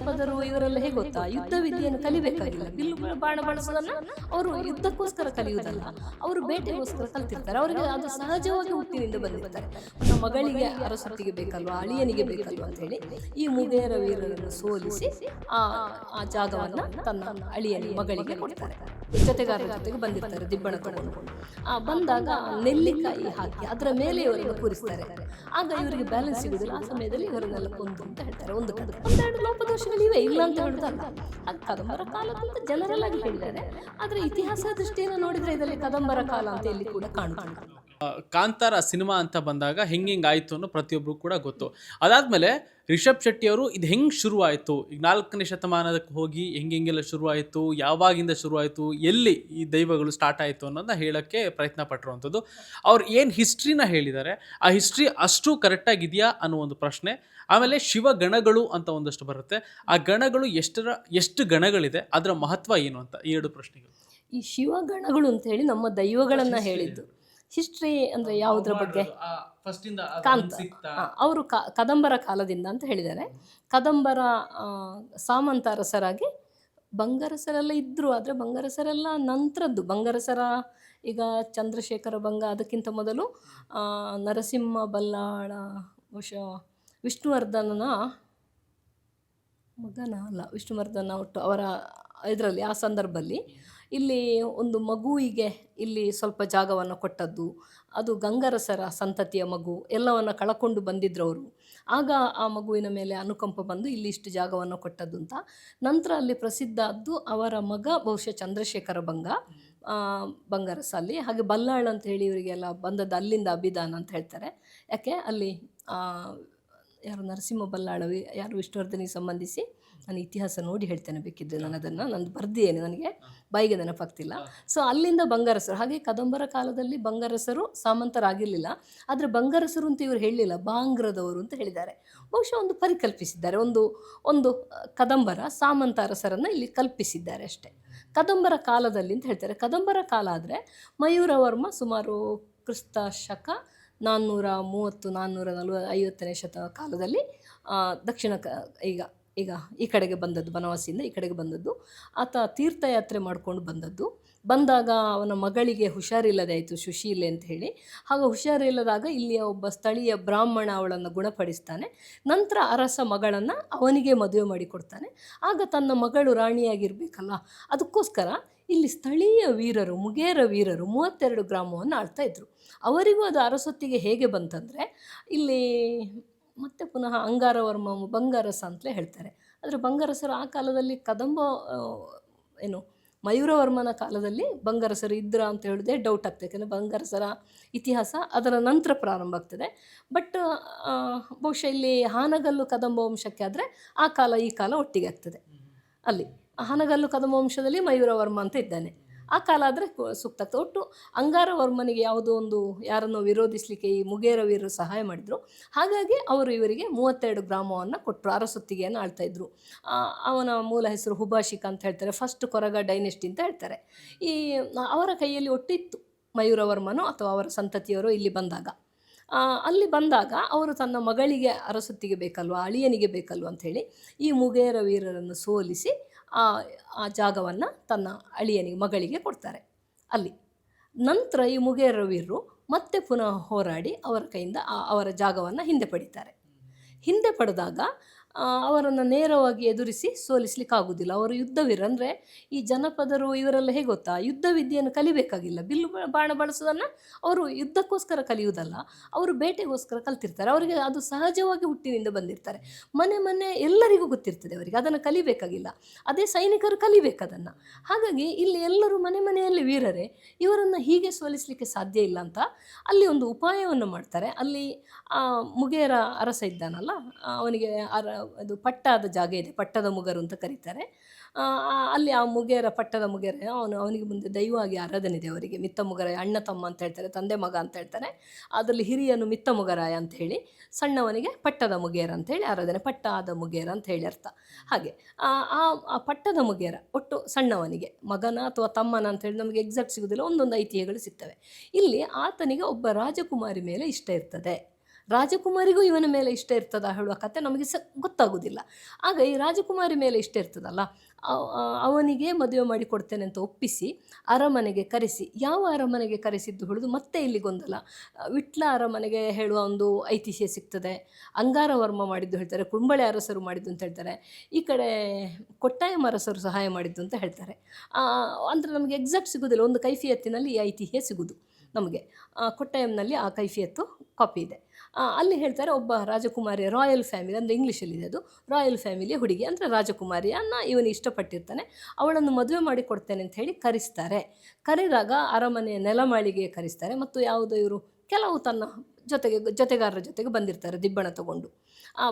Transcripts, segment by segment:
ಜನಪದರು ಇವರೆಲ್ಲ ಹೇಗೆ ಗೊತ್ತಾ? ಯುದ್ಧ ವಿದ್ಯೆಯನ್ನು ಕಲಿಬೇಕಾಗಿಲ್ಲ. ಬಿಲ್ಲು ಬಾಣ ಬಳಸೋದನ್ನ ಅವರು ಯುದ್ಧಕ್ಕೋಸ್ಕರ ಕಲಿಯುವುದಲ್ಲ. ಅವರು ಬೇಟೆಗೋಸ್ಕರ ಕಲ್ತಿರ್ತಾರೆ. ಅವರಿಗೆ ಅದು ಸಹಜವಾಗಿ ಹುಟ್ಟಿನಿಂದ ಬಂದಿರ್ತಾರೆ. ನಮ್ಮ ಮಗಳಿಗೆ ಅರಸೊತ್ತಿಗೆ ಬೇಕಲ್ವಾ? ಅಳಿಯನಿಗೆ ಬೇಕಲ್ವಾ ಅಂತ ಹೇಳಿ ಈ ಮುದೇರ ವೀರರನ್ನು ಸೋಲಿಸಿ ಆ ಆ ಜಾಗವನ್ನ ತನ್ನ ಅಳಿಯನ ಮಗಳಿಗೆ ಕೊಡ್ತಾರೆ. ಜೊತೆಗಾರರ ಜೊತೆಗೆ ಬಂದಿರ್ತಾರೆ, ದಿಬ್ಬಣ ತಗೊಂಡು. ಆ, ಬಂದಾಗ ನೆಲ್ಲಿಕಾಯಿ ಹಾಕಿ ಅದರ ಮೇಲೆ ಇವರನ್ನು ಕೂರಿಸ್ತಾರೆ. ಆಗ ಇವರಿಗೆ ಬ್ಯಾಲೆನ್ಸ್ ಸಿಗುದಿಲ್ಲ. ಆ ಸಮಯದಲ್ಲಿ ಇವರನ್ನೆಲ್ಲ ಕೊಂದು ಅಂತ ಹೇಳ್ತಾರೆ. ಒಂದು ಕಡೆ ಒಂದೆರಡು ಲೋಪದೋಷಗಳಿವೆ ಇಲ್ಲ ಅಂತ ಹೇಳುದಲ್ಲ ಅದು ಕದಂಬರ ಕಾಲ ಅಂತ ಜನರಲ್ ಹೇಳಿದ್ದಾರೆ. ಆದರೆ ಇತಿಹಾಸ ದೃಷ್ಟಿಯನ್ನು ನೋಡಿದ್ರೆ ಇದರಲ್ಲಿ ಕದಂಬರ ಕಾಲ ಅಂತ ಇಲ್ಲಿ ಕೂಡ ಕಾಣುತ್ತೆ ಕಾಂತಾರ ಸಿನಿಮಾ ಅಂತ ಬಂದಾಗ ಆಯಿತು ಅನ್ನೋ ಪ್ರತಿಯೊಬ್ಬರು ಕೂಡ ಗೊತ್ತು. ಅದಾದಮೇಲೆ ರಿಷಬ್ ಶೆಟ್ಟಿ ಅವರು ಇದು ಹೆಂಗೆ ಶುರುವಾಯಿತು? ಈಗ ನಾಲ್ಕನೇ ಶತಮಾನದಕ್ಕೆ ಹೋಗಿ ಹೆಂಗೆ ಹೆಂಗೆಲ್ಲ ಶುರುವಾಯಿತು? ಯಾವಾಗಿಂದ ಶುರುವಾಯಿತು? ಎಲ್ಲಿ ಈ ದೈವಗಳು ಸ್ಟಾರ್ಟ್ ಆಯಿತು ಅನ್ನೋದನ್ನ ಹೇಳೋಕ್ಕೆ ಪ್ರಯತ್ನ ಪಟ್ಟಿರುವಂಥದ್ದು ಅವ್ರು ಏನು ಹಿಸ್ಟ್ರಿನ ಹೇಳಿದ್ದಾರೆ ಆ ಹಿಸ್ಟ್ರಿ ಅಷ್ಟು ಕರೆಕ್ಟಾಗಿದೆಯಾ ಅನ್ನೋ ಒಂದು ಪ್ರಶ್ನೆ. ಆಮೇಲೆ ಶಿವಗಣಗಳು ಅಂತ ಒಂದಷ್ಟು ಬರುತ್ತೆ. ಆ ಗಣಗಳು ಎಷ್ಟರ, ಎಷ್ಟು ಗಣಗಳಿದೆ? ಅದರ ಮಹತ್ವ ಏನು ಅಂತ? ಎರಡು ಪ್ರಶ್ನೆಗಳು. ಈ ಶಿವಗಣಗಳು ಅಂತ ಹೇಳಿ ನಮ್ಮ ದೈವಗಳನ್ನು ಹೇಳಿದ್ದು. ಹಿಸ್ಟ್ರಿ ಅಂದ್ರೆ ಯಾವುದ್ರ ಬಗ್ಗೆ? ಕಾಂತ. ಅವರು ಕದಂಬರ ಕಾಲದಿಂದ ಅಂತ ಹೇಳಿದ್ದಾರೆ. ಕದಂಬರ ಸಾಮಂತರಸರಾಗಿ ಸಾಮಂತ ಅರಸರಾಗಿ ಬಂಗರಸರೆಲ್ಲ ಇದ್ದರು ಆದರೆ ಬಂಗರಸರೆಲ್ಲ ನಂತರದ್ದು. ಬಂಗರಸರ ಈಗ ಚಂದ್ರಶೇಖರ ಬಂಗ ಅದಕ್ಕಿಂತ ಮೊದಲು ನರಸಿಂಹ ಬಲ್ಲಾಳ ವಶ ವಿಷ್ಣುವರ್ಧನನ ಮಗನ ಅಲ್ಲ ವಿಷ್ಣುವರ್ಧನ ಒಟ್ಟು ಅವರ ಇದರಲ್ಲಿ ಆ ಸಂದರ್ಭದಲ್ಲಿ ಇಲ್ಲಿ ಒಂದು ಮಗುವಿಗೆ ಇಲ್ಲಿ ಸ್ವಲ್ಪ ಜಾಗವನ್ನು ಕೊಟ್ಟದ್ದು. ಅದು ಗಂಗರಸರ ಸಂತತಿಯ ಮಗು. ಎಲ್ಲವನ್ನು ಕಳಕೊಂಡು ಬಂದಿದ್ರು ಅವರು ಆಗ ಆ ಮಗುವಿನ ಮೇಲೆ ಅನುಕಂಪ ಬಂದು ಇಲ್ಲಿ ಇಷ್ಟು ಜಾಗವನ್ನು ಕೊಟ್ಟದ್ದು ಅಂತ. ನಂತರ ಅಲ್ಲಿ ಪ್ರಸಿದ್ಧ ಅದ್ದು ಅವರ ಮಗ ಬಹುಶಃ ಚಂದ್ರಶೇಖರ ಬಂಗ. ಬಂಗರಸ ಅಲ್ಲಿ. ಹಾಗೆ ಬಲ್ಲಾಳ್ ಅಂತ ಹೇಳಿ ಇವರಿಗೆಲ್ಲ ಬಂದದ್ದು ಅಲ್ಲಿಂದ ಅಭಿದಾನ ಅಂತ ಹೇಳ್ತಾರೆ. ಯಾಕೆ? ಅಲ್ಲಿ ಯಾರು ನರಸಿಂಹ ಬಲ್ಲಾಳವಿ ಯಾರು ವಿಷ್ಣುವರ್ಧನಿಗೆ ಸಂಬಂಧಿಸಿ ನಾನು ಇತಿಹಾಸ ನೋಡಿ ಹೇಳ್ತೇನೆ ಬೇಕಿದ್ದರೆ ನಾನು ಅದನ್ನು ನಂದು ಬರ್ದಿಯೇನೆ ನನಗೆ ಬಾಯಿಗೆ ನೆನಪಾಗ್ತಿಲ್ಲ. ಸೊ ಅಲ್ಲಿಂದ ಬಂಗಾರಸರು ಹಾಗೆ ಕದಂಬರ ಕಾಲದಲ್ಲಿ ಬಂಗಾರಸರು ಸಾಮಂತರಾಗಿರಲಿಲ್ಲ. ಆದರೆ ಬಂಗಾರಸರು ಅಂತ ಇವರು ಹೇಳಲಿಲ್ಲ ಬಾಂಗ್ರದವರು ಅಂತ ಹೇಳಿದ್ದಾರೆ. ಬಹುಶಃ ಒಂದು ಪರಿಕಲ್ಪಿಸಿದ್ದಾರೆ ಒಂದು ಒಂದು ಕದಂಬರ ಸಾಮಂತ ಅರಸರನ್ನು ಇಲ್ಲಿ ಕಲ್ಪಿಸಿದ್ದಾರೆ ಅಷ್ಟೇ. ಕದಂಬರ ಕಾಲದಲ್ಲಿ ಅಂತ ಹೇಳ್ತಾರೆ. ಕದಂಬರ ಕಾಲ ಆದರೆ ಮಯೂರವರ್ಮ ಸುಮಾರು ಕ್ರಿಸ್ತ ಶಕ ನಾನ್ನೂರ ಮೂವತ್ತು, ನಾನ್ನೂರ ನಲ್ವ, ಐವತ್ತನೇ ಶತ ಕಾಲದಲ್ಲಿ ದಕ್ಷಿಣ ಕ, ಈಗ ಈಗ ಈ ಕಡೆಗೆ ಬಂದದ್ದು, ಬನವಾಸಿಯಿಂದ ಈ ಕಡೆಗೆ ಬಂದದ್ದು. ಆತ ತೀರ್ಥಯಾತ್ರೆ ಮಾಡ್ಕೊಂಡು ಬಂದದ್ದು. ಬಂದಾಗ ಅವನ ಮಗಳಿಗೆ ಹುಷಾರಿಲ್ಲದೆ ಆಯಿತು, ಸುಶೀಲೆ ಅಂತ ಹೇಳಿ. ಆಗ ಹುಷಾರಿಲ್ಲದಾಗ ಇಲ್ಲಿಯ ಒಬ್ಬ ಸ್ಥಳೀಯ ಬ್ರಾಹ್ಮಣ ಅವಳನ್ನು ಗುಣಪಡಿಸ್ತಾನೆ. ನಂತರ ಅರಸ ಮಗಳನ್ನು ಅವನಿಗೆ ಮದುವೆ ಮಾಡಿಕೊಡ್ತಾನೆ. ಆಗ ತನ್ನ ಮಗಳು ರಾಣಿಯಾಗಿರಬೇಕಲ್ಲ, ಅದಕ್ಕೋಸ್ಕರ ಇಲ್ಲಿ ಸ್ಥಳೀಯ ವೀರರು, ಮುಗೇರ ವೀರರು ಮೂವತ್ತೆರಡು ಗ್ರಾಮವನ್ನು ಆಳ್ತಾ ಇದ್ದರು ಅವರಿಗೂ ಅದು ಅರಸೊತ್ತಿಗೆ ಹೇಗೆ ಬಂತಂದರೆ, ಇಲ್ಲಿ ಮತ್ತೆ ಪುನಃ ಅಂಗಾರವರ್ಮ ಬಂಗಾರಸ ಅಂತಲೇ ಹೇಳ್ತಾರೆ. ಆದರೆ ಬಂಗಾರಸರು ಆ ಕಾಲದಲ್ಲಿ ಕದಂಬ ಏನು ಮಯೂರವರ್ಮನ ಕಾಲದಲ್ಲಿ ಬಂಗಾರಸರು ಇದ್ರ ಅಂತ ಹೇಳಿದೆ ಡೌಟ್ ಆಗ್ತದೆ ಯಾಕಂದರೆ ಬಂಗಾರಸರ ಇತಿಹಾಸ ಅದರ ನಂತರ ಪ್ರಾರಂಭ ಆಗ್ತದೆ. ಬಟ್ ಬಹುಶಃ ಇಲ್ಲಿ ಹಾನಗಲ್ಲು ಕದಂಬ ವಂಶಕ್ಕೆ ಆದರೆ ಆ ಕಾಲ ಈ ಕಾಲ ಒಟ್ಟಿಗೆ ಆಗ್ತದೆ. ಅಲ್ಲಿ. ಹಾನಗಲ್ಲು ಕದಂಬ ವಂಶದಲ್ಲಿ ಮಯೂರವರ್ಮ ಅಂತ ಇದ್ದಾನೆ. ಆ ಕಾಲ ಆದರೆ ಸೂಕ್ತ ಒಟ್ಟು ಅಂಗಾರವರ್ಮನಿಗೆ ಯಾವುದೋ ಒಂದು ಯಾರನ್ನು ವಿರೋಧಿಸಲಿಕ್ಕೆ ಈ ಮುಗೇರ ವೀರರು ಸಹಾಯ ಮಾಡಿದರು. ಹಾಗಾಗಿ ಅವರು ಇವರಿಗೆ ಮೂವತ್ತೆರಡು ಗ್ರಾಮವನ್ನು ಕೊಟ್ಟರು ಅರಸೊತ್ತಿಗೆಯನ್ನು ಆಳ್ತಾ ಇದ್ದರು ಅವನ ಮೂಲ ಹೆಸರು ಹುಬಾಶಿಕ ಅಂತ ಹೇಳ್ತಾರೆ. ಫಸ್ಟ್ ಕೊರಗ ಡೈನೆಸ್ಟಿ ಅಂತ ಹೇಳ್ತಾರೆ. ಈ, ಅವರ ಕೈಯಲ್ಲಿ ಒಟ್ಟಿತ್ತು ಮಯೂರವರ್ಮನು ಅಥವಾ ಅವರ ಸಂತತಿಯವರು ಇಲ್ಲಿ ಬಂದಾಗ. ಅಲ್ಲಿ ಬಂದಾಗ ಅವರು ತನ್ನ ಮಗಳಿಗೆ ಅರಸೊತ್ತಿಗೆ ಬೇಕಲ್ವ, ಅಳಿಯನಿಗೆ ಬೇಕಲ್ವ ಅಂಥೇಳಿ ಈ ಮುಗೇರ ವೀರರನ್ನು ಸೋಲಿಸಿ ಆ ಆ ಜಾಗವನ್ನು ತನ್ನ ಅಳಿಯನಿಗೆ, ಮಗಳಿಗೆ ಕೊಡ್ತಾರೆ. ಅಲ್ಲಿ ನಂತರ ಈ ಮುಗೇರ ವೀರರು ಮತ್ತೆ ಪುನಃ ಹೋರಾಡಿ ಅವರ ಕೈಯಿಂದ ಅವರ ಜಾಗವನ್ನು ಹಿಂದೆ ಪಡಿತಾರೆ. ಹಿಂದೆ ಪಡೆದಾಗ ಅವರನ್ನು ನೇರವಾಗಿ ಎದುರಿಸಿ ಸೋಲಿಸ್ಲಿಕ್ಕಾಗೋದಿಲ್ಲ. ಅವರು ಯುದ್ಧವೀರ ಅಂದರೆ ಈ ಜನಪದರು ಇವರೆಲ್ಲ ಹೇಗೆ ಗೊತ್ತಾ? ಯುದ್ಧ ವಿದ್ಯೆಯನ್ನು ಕಲಿಬೇಕಾಗಿಲ್ಲ. ಬಿಲ್ಲು ಬಾಣ ಬಳಸೋದನ್ನು ಅವರು ಯುದ್ಧಕ್ಕೋಸ್ಕರ ಕಲಿಯುವುದಲ್ಲ. ಅವರು ಬೇಟೆಗೋಸ್ಕರ ಕಲ್ತಿರ್ತಾರೆ. ಅವರಿಗೆ ಅದು ಸಹಜವಾಗಿ ಹುಟ್ಟಿನಿಂದ ಬಂದಿರ್ತಾರೆ. ಮನೆ ಮನೆ ಎಲ್ಲರಿಗೂ ಗೊತ್ತಿರ್ತದೆ ಅವರಿಗೆ. ಅದನ್ನು ಕಲಿಬೇಕಾಗಿಲ್ಲ. ಅದೇ ಸೈನಿಕರು ಕಲಿಬೇಕದನ್ನು. ಹಾಗಾಗಿ ಇಲ್ಲಿ ಎಲ್ಲರೂ ಮನೆ ಮನೆಯಲ್ಲಿ ವೀರರೇ. ಇವರನ್ನು ಹೀಗೆ ಸೋಲಿಸಲಿಕ್ಕೆ ಸಾಧ್ಯ ಇಲ್ಲ ಅಂತ ಅಲ್ಲಿ ಒಂದು ಉಪಾಯವನ್ನು ಮಾಡ್ತಾರೆ. ಅಲ್ಲಿ ಮುಗೇರ ಅರಸ ಇದ್ದಾನಲ್ಲ ಅವನಿಗೆ ಅರ ಅದು ಪಟ್ಟಾದ ಜಾಗ ಇದೆ, ಪಟ್ಟದ ಮುಗರು ಅಂತ ಕರೀತಾರೆ. ಅಲ್ಲಿ ಆ ಮುಗೇರ ಪಟ್ಟದ ಮುಗೇರ ಅವನು, ಅವನಿಗೆ ಮುಂದೆ ದೈವವಾಗಿ ಆರಾಧನೆ ಇದೆ ಅವರಿಗೆ. ಮಿತ್ತ ಮುಗರಾಯ, ಅಣ್ಣ ತಮ್ಮ ಅಂತ ಹೇಳ್ತಾರೆ, ತಂದೆ ಮಗ ಅಂತ ಹೇಳ್ತಾರೆ. ಅದರಲ್ಲಿ ಹಿರಿಯನು ಮಿತ್ತ ಮುಗರಾಯ ಅಂತ ಹೇಳಿ, ಸಣ್ಣವನಿಗೆ ಪಟ್ಟದ ಮುಗೇರ ಅಂತ ಹೇಳಿ ಆರಾಧನೆ, ಪಟ್ಟಾದ ಮುಗೇರ ಅಂತ ಹೇಳಿ ಅರ್ಥ. ಹಾಗೆ, ಆ ಪಟ್ಟದ ಮುಗೇರ ಒಟ್ಟು ಸಣ್ಣವನಿಗೆ, ಮಗನ ಅಥವಾ ತಮ್ಮನ ಅಂತ ಹೇಳಿ ನಮಗೆ ಎಕ್ಸಾಕ್ಟ್ ಸಿಗೋದಿಲ್ಲ, ಒಂದೊಂದು ಐತಿಹ್ಯಗಳು ಸಿಗ್ತವೆ. ಇಲ್ಲಿ ಆತನಿಗೆ ಒಬ್ಬ ರಾಜಕುಮಾರಿ ಮೇಲೆ ಇಷ್ಟ ಇರ್ತದೆ. ರಾಜಕುಮಾರಿಗೂ ಇವನ ಮೇಲೆ ಇಷ್ಟ ಇರ್ತದ ಹೇಳುವ ಕತೆ ನಮಗೆ ಸ ಗೊತ್ತಾಗೋದಿಲ್ಲ. ಆಗ ಈ ರಾಜಕುಮಾರಿ ಮೇಲೆ ಇಷ್ಟ ಇರ್ತದಲ್ಲ ಅವ- ಅವನಿಗೆ ಮದುವೆ ಮಾಡಿ ಕೊಡ್ತೇನೆ ಅಂತ ಒಪ್ಪಿಸಿ, ಅರಮನೆಗೆ ಕರೆಸಿ, ಯಾವ ಅರಮನೆಗೆ ಕರೆಸಿದ್ದು ಹೇಳೋದು ಮತ್ತೆ ಇಲ್ಲಿ ಗೊಂದಲ. ವಿಟ್ಲ ಅರಮನೆಗೆ ಹೇಳುವ ಒಂದು ಐತಿಹ್ಯ ಸಿಗ್ತದೆ. ಅಂಗಾರವರ್ಮ ಮಾಡಿದ್ದು ಹೇಳ್ತಾರೆ, ಕುಂಬಳೆ ಅರಸರು ಮಾಡಿದ್ದು ಅಂತ ಹೇಳ್ತಾರೆ, ಈ ಕಡೆ ಕೊಟ್ಟಾಯಂ ಅರಸರು ಸಹಾಯ ಮಾಡಿದ್ದು ಅಂತ ಹೇಳ್ತಾರೆ. ಅಂದರೆ ನಮಗೆ ಎಕ್ಸಾಕ್ಟ್ ಸಿಗೋದಿಲ್ಲ, ಒಂದು ಕೈಫಿಯತ್ತಿನಲ್ಲಿ ಈ ಐತಿಹ್ಯ ಸಿಗೋದು. ನಮಗೆ. ಕೊಟ್ಟಯಂನಲ್ಲಿ ಆ ಕೈಫಿಯತ್ತು ಕಾಪಿ ಇದೆ. ಅಲ್ಲಿ ಹೇಳ್ತಾರೆ ಒಬ್ಬ ರಾಜಕುಮಾರಿ ರಾಯಲ್ ಫ್ಯಾಮಿಲಿ ಅಂದರೆ ಇಂಗ್ಲೀಷಲ್ಲಿದೆ ಅದು. ರಾಯಲ್ ಫ್ಯಾಮಿಲಿಯ ಹುಡುಗಿ ಅಂದರೆ ರಾಜಕುಮಾರಿಯನ್ನು ಇವನು ಇಷ್ಟಪಟ್ಟಿರ್ತಾನೆ. ಅವಳನ್ನು ಮದುವೆ ಮಾಡಿ ಕೊಡ್ತೇನೆ ಅಂತ ಹೇಳಿ ಕರೆಸ್ತಾರೆ. ಕರೆದಾಗ ಅರಮನೆಯ ನೆಲಮಾಳಿಗೆ ಕರೆಸ್ತಾರೆ ಮತ್ತು ಯಾವುದೋ ಇವರು ಕೆಲವು ತನ್ನ ಜೊತೆಗೆ, ಜೊತೆಗಾರರ ಜೊತೆಗೆ ಬಂದಿರ್ತಾರೆ, ದಿಬ್ಬಣ ತಗೊಂಡು.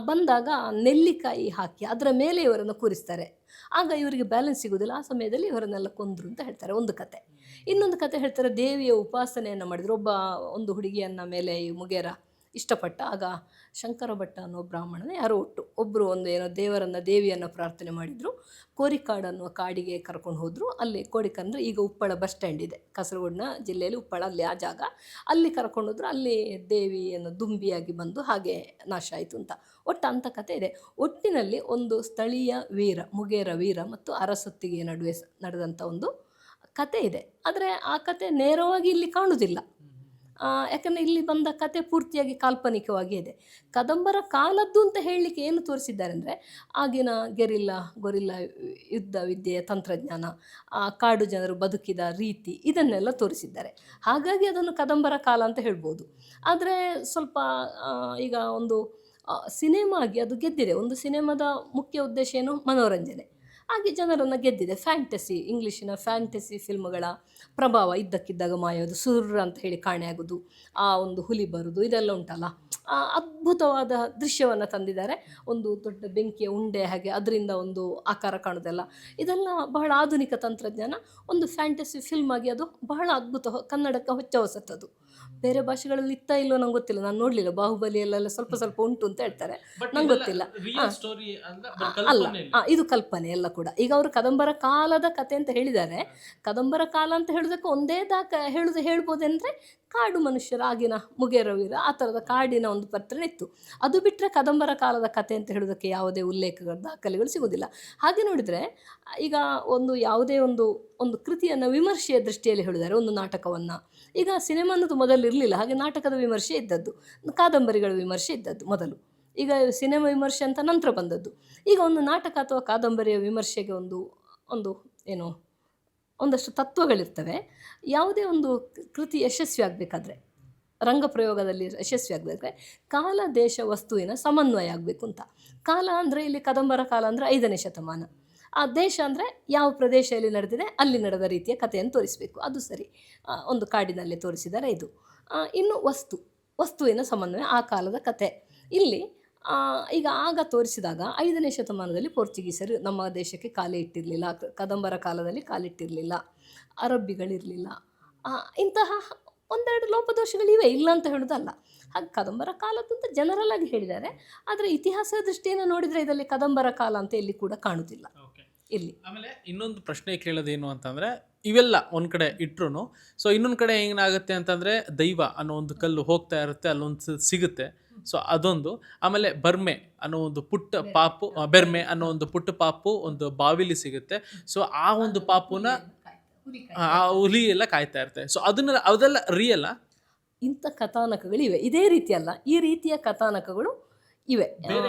ಬಂದಾಗ ನೆಲ್ಲಿಕಾಯಿ ಹಾಕಿ ಅದರ ಮೇಲೆ ಇವರನ್ನು ಕೂರಿಸ್ತಾರೆ. ಆಗ ಇವರಿಗೆ ಬ್ಯಾಲೆನ್ಸ್ ಸಿಗೋದಿಲ್ಲ ಆ ಸಮಯದಲ್ಲಿ ಇವರನ್ನೆಲ್ಲ ಕೊಂದರು ಅಂತ ಹೇಳ್ತಾರೆ ಒಂದು ಕತೆ. ಇನ್ನೊಂದು ಕತೆ ಹೇಳ್ತಾರೆ, ದೇವಿಯ ಉಪಾಸನೆಯನ್ನು ಮಾಡಿದ್ರು. ಒಬ್ಬ, ಒಂದು ಹುಡುಗಿಯನ್ನ ಮೇಲೆ ಈ ಮುಗೇರ ಇಷ್ಟಪಟ್ಟ, ಆಗ ಶಂಕರ ಭಟ್ಟ ಅನ್ನೋ ಬ್ರಾಹ್ಮಣನೇ ಯಾರೋ ಒಟ್ಟು ಒಬ್ಬರು ಒಂದು ಏನೋ ದೇವರನ್ನು, ದೇವಿಯನ್ನು ಪ್ರಾರ್ಥನೆ ಮಾಡಿದರು. ಕೋರಿಕಾಡು ಅನ್ನುವ ಕಾಡಿಗೆ ಕರ್ಕೊಂಡು ಹೋದರು. ಅಲ್ಲಿ ಕೋರಿಕಂದ್ರೆ ಈಗ ಉಪ್ಪಳ ಬಸ್ ಸ್ಟ್ಯಾಂಡ್ ಇದೆ. ಕಾಸರಗೋಡಿನ ಜಿಲ್ಲೆಯಲ್ಲಿ ಉಪ್ಪಳ, ಅಲ್ಲಿ ಆ ಜಾಗ. ಅಲ್ಲಿ ಕರ್ಕೊಂಡು ಹೋದ್ರು. ಅಲ್ಲಿ ದೇವಿಯನ್ನು ದುಂಬಿಯಾಗಿ ಬಂದು ಹಾಗೆ ನಾಶ ಆಯಿತು ಅಂತ. ಒಟ್ಟು ಅಂಥ ಕತೆ ಇದೆ. ಒಟ್ಟಿನಲ್ಲಿ ಒಂದು ಸ್ಥಳೀಯ ವೀರ, ಮುಗೇರ ವೀರ ಮತ್ತು ಅರಸೊತ್ತಿಗೆ ನಡುವೆ ನಡೆದಂಥ ಒಂದು ಕತೆ ಇದೆ. ಆದರೆ ಆ ಕತೆ ನೇರವಾಗಿ ಇಲ್ಲಿ ಕಾಣುವುದಿಲ್ಲ ಯಾಕಂದರೆ ಇಲ್ಲಿ ಬಂದ ಕತೆ ಪೂರ್ತಿಯಾಗಿ ಕಾಲ್ಪನಿಕವಾಗಿ ಇದೆ. ಕದಂಬರ ಕಾಲದ್ದು ಅಂತ ಹೇಳಲಿಕ್ಕೆ ಏನು ತೋರಿಸಿದ್ದಾರೆ ಅಂದರೆ ಆಗಿನ ಗೆರಿಲ್ಲ ಗೊರಿಲ್ಲ ಯುದ್ಧ ವಿದ್ಯೆಯ ತಂತ್ರಜ್ಞಾನ ಆ, ಕಾಡು ಜನರು ಬದುಕಿದ ರೀತಿ ಇದನ್ನೆಲ್ಲ ತೋರಿಸಿದ್ದಾರೆ. ಹಾಗಾಗಿ ಅದನ್ನು ಕದಂಬರ ಕಾಲ ಅಂತ ಹೇಳ್ಬೋದು. ಆದರೆ ಸ್ವಲ್ಪ ಈಗ ಒಂದು ಸಿನಿಮಾಗಿ ಅದು ಗೆದ್ದಿದೆ. ಒಂದು ಸಿನಿಮಾದ ಮುಖ್ಯ ಉದ್ದೇಶ ಏನು? ಮನೋರಂಜನೆ. ಹಾಗೆ ಜನರನ್ನು ಗೆದ್ದಿದೆ. ಫ್ಯಾಂಟಸಿ ಇಂಗ್ಲೀಷಿನ ಫ್ಯಾಂಟಸಿ ಫಿಲ್ಮ್ಗಳ ಪ್ರಭಾವ ಇದ್ದಕ್ಕಿದ್ದಾಗ ಮಾಯೋದು ಸುರ್ರ ಅಂತ ಹೇಳಿ ಕಾಣೆಯಾಗೋದು ಆ ಒಂದು ಹುಲಿ ಬರೋದು, ಇದೆಲ್ಲ ಉಂಟಲ್ಲ. ಆ ಅದ್ಭುತವಾದ ದೃಶ್ಯವನ್ನು ತಂದಿದ್ದಾರೆ. ಒಂದು ದೊಡ್ಡ ಬೆಂಕಿಯ ಉಂಡೆ ಹಾಗೆ ಅದರಿಂದ ಒಂದು ಆಕಾರ ಕಾಣೋದೆಲ್ಲ. ಇದೆಲ್ಲ ಬಹಳ ಆಧುನಿಕ ತಂತ್ರಜ್ಞಾನ. ಒಂದು ಫ್ಯಾಂಟಸಿ ಫಿಲ್ಮ್ ಆಗಿ ಅದು ಬಹಳ ಅದ್ಭುತ, ಕನ್ನಡಕ್ಕೆ ಹೊಚ್ಚ ಹೊಸತದು ಬೇರೆ ಭಾಷೆಗಳಲ್ಲಿ ಇತ್ತ ಇಲ್ಲೋ ನಂಗೆ ಗೊತ್ತಿಲ್ಲ. ನಾನು ನೋಡಲಿಲ್ಲ. ಬಾಹುಬಲಿಯಲ್ಲೆಲ್ಲ ಸ್ವಲ್ಪ ಸ್ವಲ್ಪ ಉಂಟು ಅಂತ ಹೇಳ್ತಾರೆ. ನಂಗೆ ಗೊತ್ತಿಲ್ಲ. ಅಲ್ಲ ಇದು ಕಲ್ಪನೆ ಎಲ್ಲ ಕೂಡ. ಈಗ ಅವರು ಕದಂಬರ ಕಾಲದ ಕತೆ ಅಂತ ಹೇಳಿದ್ದಾರೆ. ಕದಂಬರ ಕಾಲ ಅಂತ ಹೇಳೋದಕ್ಕೆ ಒಂದೇ ದಾಖ ಹೇಳುದು ಹೇಳ್ಬೋದಂದ್ರೆ ಕಾಡು ಮನುಷ್ಯರ ಆಗಿನ ಮುಗೇರವೀರ ಆ ಥರದ ಕಾಡಿನ ಒಂದು ಪತ್ರ ಇತ್ತು. ಅದು ಬಿಟ್ಟರೆ ಕದಂಬರ ಕಾಲದ ಕತೆ ಅಂತ ಹೇಳೋದಕ್ಕೆ ಯಾವುದೇ ಉಲ್ಲೇಖಗಳು ದಾಖಲೆಗಳು ಸಿಗೋದಿಲ್ಲ. ಹಾಗೆ ನೋಡಿದರೆ ಈಗ ಒಂದು ಯಾವುದೇ ಒಂದು ಒಂದು ಕೃತಿಯನ್ನು ವಿಮರ್ಶೆಯ ದೃಷ್ಟಿಯಲ್ಲಿ ಹೇಳಿದ್ದಾರೆ ಒಂದು ನಾಟಕವನ್ನು. ಈಗ ಸಿನಿಮಾ ಅನ್ನೋದು ಮೊದಲು ಇರಲಿಲ್ಲ ಹಾಗೆ ನಾಟಕದ ವಿಮರ್ಶೆ ಇದ್ದದ್ದು. ಕಾದಂಬರಿಗಳ ವಿಮರ್ಶೆ ಇದ್ದದ್ದು ಮೊದಲು. ಈಗ ಸಿನಿಮಾ ವಿಮರ್ಶೆ ಅಂತ ನಂತರ ಬಂದದ್ದು. ಈಗ ಒಂದು ನಾಟಕ ಅಥವಾ ಕಾದಂಬರಿಯ ವಿಮರ್ಶೆಗೆ ಒಂದು ಒಂದು ಏನು, ಒಂದಷ್ಟು ತತ್ವಗಳಿರ್ತವೆ. ಯಾವುದೇ ಒಂದು ಕೃತಿ ಯಶಸ್ವಿ ಆಗಬೇಕಾದ್ರೆ ರಂಗಪ್ರಯೋಗದಲ್ಲಿ ಯಶಸ್ವಿ ಆಗಬೇಕಾದ್ರೆ ಕಾಲ, ದೇಶ, ವಸ್ತುವಿನ ಸಮನ್ವಯ ಆಗಬೇಕು ಅಂತ. ಕಾಲ ಅಂದರೆ ಇಲ್ಲಿ ಕದಂಬರ ಕಾಲ ಅಂದರೆ ಐದನೇ ಶತಮಾನ. ಆ ದೇಶ ಅಂದರೆ ಯಾವ ಪ್ರದೇಶದಲ್ಲಿ ನಡೆದಿದೆ, ಅಲ್ಲಿ ನಡೆದ ರೀತಿಯ ಕಥೆಯನ್ನು ತೋರಿಸಬೇಕು. ಅದು ಸರಿ. ಒಂದು ಕಾಡಿನಲ್ಲಿ ತೋರಿಸಿದರೆ ಇದು. ಇನ್ನು ವಸ್ತು. ವಸ್ತುವಿನ ಸಮನ್ವಯ, ಆ ಕಾಲದ ಕತೆ ಇಲ್ಲಿ ಈಗ ಆಗ ತೋರಿಸಿದಾಗ ಐದನೇ ಶತಮಾನದಲ್ಲಿ ಪೋರ್ಚುಗೀಸರು ನಮ್ಮ ದೇಶಕ್ಕೆ ಕಾಲೇ ಇಟ್ಟಿರಲಿಲ್ಲ. ಕದಂಬರ ಕಾಲದಲ್ಲಿ ಕಾಲಿಟ್ಟಿರಲಿಲ್ಲ. ಅರಬ್ಬಿಗಳಿರಲಿಲ್ಲ. ಇಂತಹ ಒಂದೆರಡು ಲೋಪದೋಷಗಳಿವೆ ಇಲ್ಲ ಅಂತ ಹೇಳೋದಲ್ಲ. ಹಾಗೆ ಕದಂಬರ ಕಾಲದ್ದು ಅಂತ ಜನರಲ್ ಆಗಿ ಹೇಳಿದ್ದಾರೆ. ಆದರೆ ಇತಿಹಾಸ ದೃಷ್ಟಿಯನ್ನು ನೋಡಿದರೆ ಇದರಲ್ಲಿ ಕದಂಬರ ಕಾಲ ಅಂತ ಇಲ್ಲಿ ಕೂಡ ಕಾಣುತ್ತಿಲ್ಲ ಇಲ್ಲಿ. ಆಮೇಲೆ ಇನ್ನೊಂದು ಪ್ರಶ್ನೆ ಕೇಳೋದೇನು ಅಂತಂದರೆ ಇವೆಲ್ಲ ಒಂದು ಕಡೆ ಇಟ್ರು ಸೊ ಇನ್ನೊಂದು ಕಡೆ ಏನಾಗುತ್ತೆ ಅಂತಂದರೆ ದೈವ ಅನ್ನೋ ಒಂದು ಕಲ್ಲು ಹೋಗ್ತಾ ಇರುತ್ತೆ ಅಲ್ಲೊಂದು ಸಿಗುತ್ತೆ. ಸೊ ಅದೊಂದು. ಆಮೇಲೆ ಬರ್ಮೆ ಅನ್ನೋ ಒಂದು ಪುಟ್ಟ ಪಾಪು ಬೆರ್ಮೆ ಅನ್ನೋ ಒಂದು ಪುಟ್ಟ ಪಾಪು ಒಂದು ಬಾವಿಲಿ ಸಿಗುತ್ತೆ. ಸೊ ಆ ಒಂದು ಪಾಪುನ ಆ ಹುಲಿ ಎಲ್ಲ ಕಾಯ್ತಾ ಇರುತ್ತೆ. ಸೊ ಅದನ್ನ ಅದೆಲ್ಲ ರಿಯಲ್ಲ ಇಂಥ ಕಥಾನಕಗಳಿವೆ ಇದೇ ರೀತಿಯಲ್ಲ ಈ ರೀತಿಯ ಕಥಾನಕಗಳು ಇವೆ.